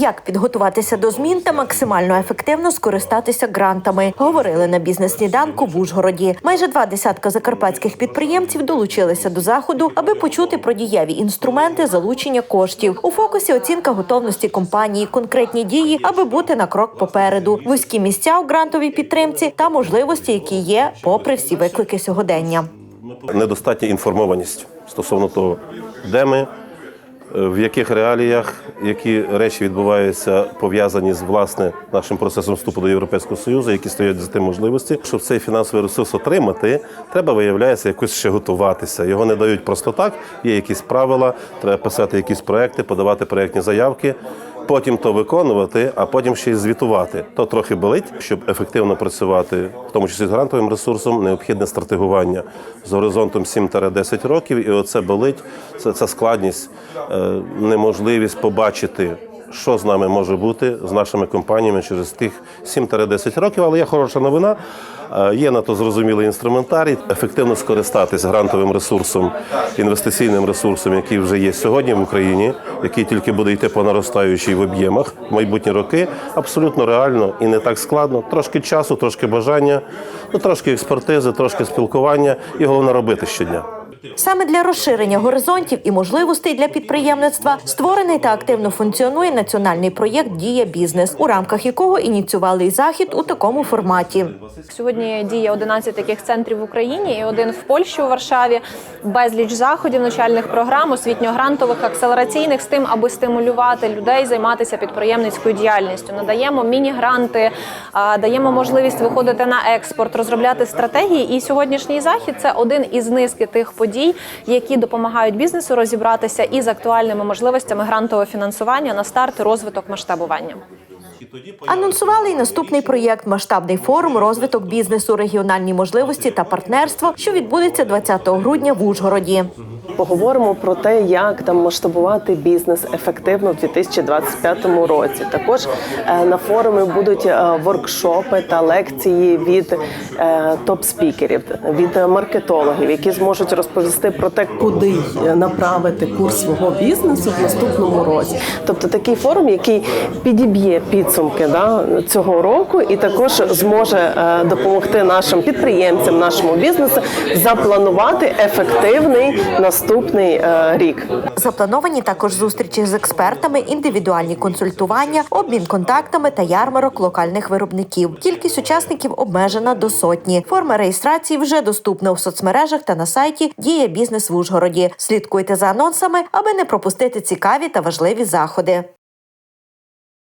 Як підготуватися до змін та максимально ефективно скористатися грантами, говорили на бізнес-сніданку в Ужгороді. Майже два десятка закарпатських підприємців долучилися до заходу, аби почути про дієві інструменти залучення коштів. У фокусі оцінка готовності компанії, конкретні дії, аби бути на крок попереду, вузькі місця у грантовій підтримці та можливості, які є, попри всі виклики сьогодення. недостатня інформованість стосовно того, де ми, в яких реаліях, які речі відбуваються пов'язані з власне нашим процесом вступу до Європейського Союзу, які стоять за тим можливості. Щоб цей фінансовий ресурс отримати, треба виявляється якось ще готуватися. Його не дають просто так. Є якісь правила, треба писати якісь проекти, подавати проектні заявки. Потім то виконувати, а потім ще й звітувати. То трохи болить, щоб ефективно працювати, в тому числі з грантовим ресурсом, необхідне стратегування з горизонтом 7-10 років. І оце болить. Це, це складність, е, неможливість побачити, що з нами може бути з нашими компаніями через тих 7-10 років. Але є хороша новина. Е, Є на то зрозумілий інструментарій, ефективно скористатись грантовим ресурсом, інвестиційним ресурсом, який вже є сьогодні в Україні, який тільки буде йти по наростаючій в об'ємах в майбутні роки. Абсолютно реально і не так складно. Трошки часу, трошки бажання, ну трошки експертизи, трошки спілкування і головне робити щодня. Саме для розширення горизонтів і можливостей для підприємництва створений та активно функціонує національний проєкт Дія бізнес, у рамках якого ініціювали й захід у такому форматі. Сьогодні діє 11 таких центрів в Україні і один в Польщі у Варшаві. Безліч заходів, навчальних програм, освітньо-грантових, акселераційних з тим, аби стимулювати людей займатися підприємницькою діяльністю. Надаємо міні-гранти, даємо можливість виходити на експорт, розробляти стратегії. І сьогоднішній захід це один із низки тих подій, які допомагають бізнесу розібратися із актуальними можливостями грантового фінансування на старт розвиток масштабування. Анонсували й наступний проєкт масштабний форум розвиток бізнесу, регіональні можливості та партнерство, що відбудеться 20 грудня в Ужгороді. Поговоримо про те, як там масштабувати бізнес ефективно в 2025 році. Також е, на форумі будуть е, воркшопи та лекції від е, топ-спікерів, від маркетологів, які зможуть розповісти про те, куди направити курс свого бізнесу в наступному році. Тобто такий форум, який підіб'є підсумки да, цього року, і також зможе допомогти нашим підприємцям, нашому бізнесу запланувати ефективний наступний е, рік. Заплановані також зустрічі з експертами, індивідуальні консультування, обмін контактами та ярмарок локальних виробників. Кількість учасників обмежена до сотні. Форма реєстрації вже доступна у соцмережах та на сайті Дія бізнес в Ужгороді. Слідкуйте за анонсами, аби не пропустити цікаві та важливі заходи.